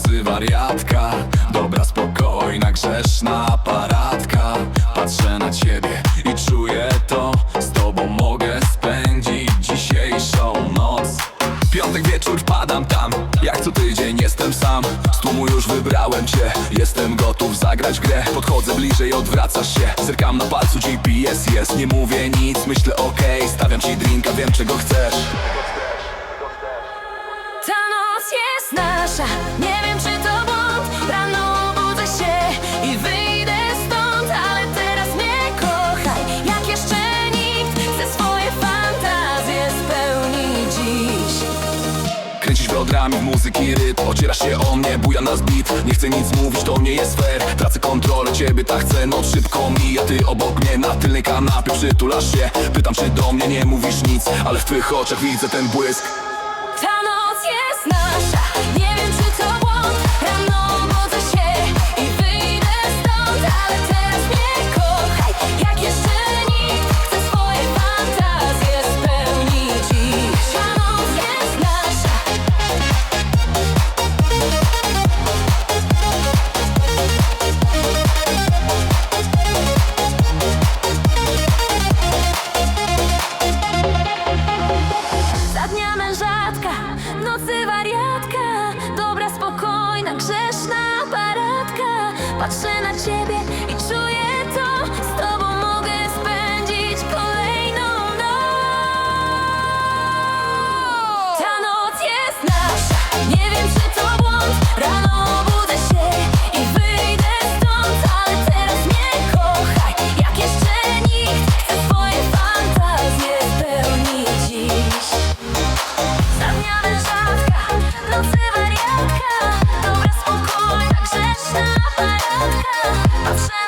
nocy wariatka. Dobra, spokojna, grzeszna paradka Patrzę na ciebie i czuję to. Z tobą mogę spędzić dzisiejszą noc. Piątek wieczór wpadam tam. Jak co tydzień jestem sam. Z tłumu już wybrałem cię Jestem gotów zagrać grę. Podchodzę bliżej, odwracasz się. Zerkam na palcu GPS jest. Nie mówię nic, myślę okej. Stawiam ci drinka, wiem czego chcesz. Ta noc jest nasza, nie wiem W muzyki rytm. Ocierasz się o mnie, buja nas beat. Nie chcę nic mówić, to nie jest fair. Tracę kontrolę, ciebie tak chcę Noc szybko mija, ty obok mnie Na tylnej kanapie przytulasz się. Pytam czy do mnie nie mówisz nic Ale w twych oczach widzę ten błysk w nocy wariatka Dobra, spokojna, grzeszna paradka Patrzę na ciebie